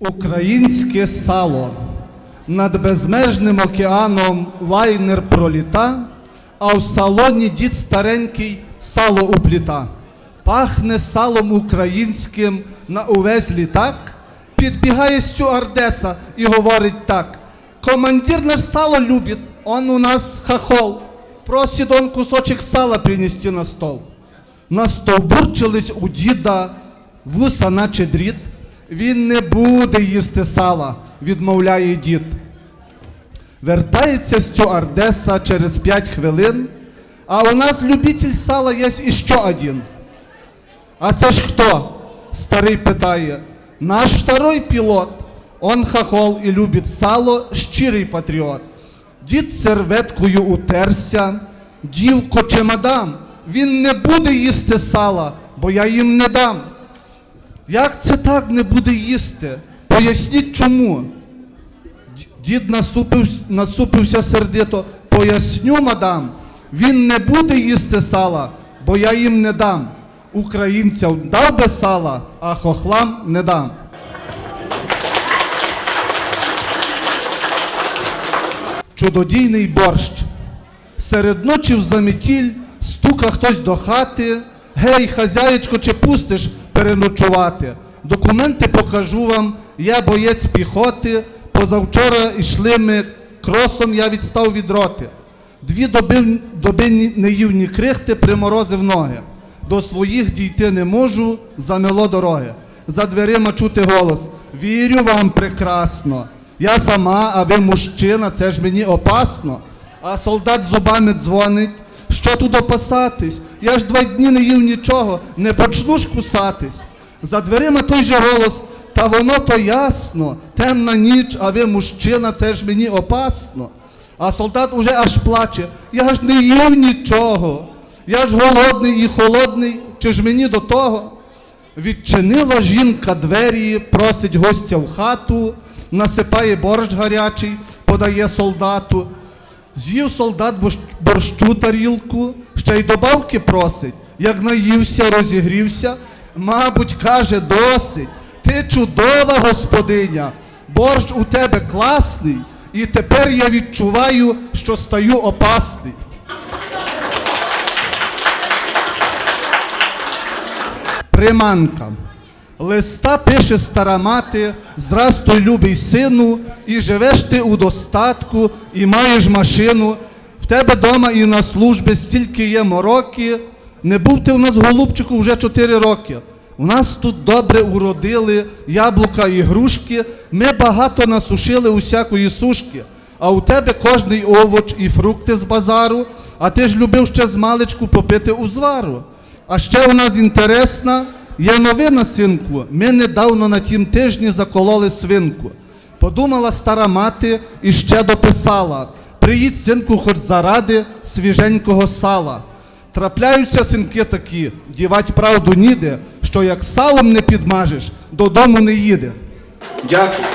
Українське сало. Над безмежним океаном лайнер проліта, а в салоні дід старенький сало упліта. Пахне салом українським на увесь літак. Підбігає стюардеса і говорить так. Командир наш сало любит, он у нас хохол. Просит он кусочек сала принести на стол. Настовбурчились у діда вуса, наче дріт. Він не буде їсти сала, відмовляє дід. Вертається стюардеса через 5 хвилин, а у нас любитель сала є іще один. А це ж хто? Старий питає. Наш второй пілот. Он хохол і любить сало, щирий патріот. Дід серветкою утерся, дівко чи мадам, він не буде їсти сала, бо я їм не дам. Як це так не буде їсти? Поясніть чому. Дід насупився, насупився сердито. Поясню, мадам, він не буде їсти сала, бо я їм не дам. Українцям дав би сала, а хохлам не дам. Чудодійний борщ. Серед ночі в замітіль стука хтось до хати. Гей, хазяєчко, чи пустиш переночувати? Документи покажу вам, я боєць піхоти. Позавчора йшли ми кросом, я відстав від роти. Дві доби, доби не їв ні крихти, приморозив ноги. До своїх дійти не можу, замело дороги. За дверима чути голос. Вірю вам прекрасно. Я сама, а ви мужчина, це ж мені опасно. А солдат зубами дзвонить. Що тут опасатись? Я ж два дні не їв нічого, не почну ж кусатись. За дверима той же голос, та воно то ясно, темна ніч, а ви мужчина, це ж мені опасно. А солдат уже аж плаче. Я ж не їв нічого. Я ж голодний і холодний, чи ж мені до того? Відчинила жінка двері, просить гостя в хату, насипає борщ гарячий, подає солдату. З'їв солдат борщу тарілку, ще й добавки просить. Як наївся, розігрівся, мабуть, каже, досить. Ти чудова господиня, борщ у тебе класний, і тепер я відчуваю, що стаю опасний. Приманка. Листа пише стара мати, здрастуй, любий сину, і живеш ти у достатку, і маєш машину. Тебе дома і на службі стільки є мороки. Не був ти в нас, голубчику, вже 4 роки. У нас тут добре уродили яблука і грушки. Ми багато насушили усякої сушки. А у тебе кожний овоч і фрукти з базару, а ти ж любив ще з маличку попити узвару. А ще у нас інтересна є новина, синку. Ми недавно на тім тижні закололи свинку. Подумала стара мати і ще дописала: приїдь, синку, хоч заради свіженького сала. Трапляються синки такі, дівать правду ніде, що як салом не підмажеш, додому не їде. Дякую.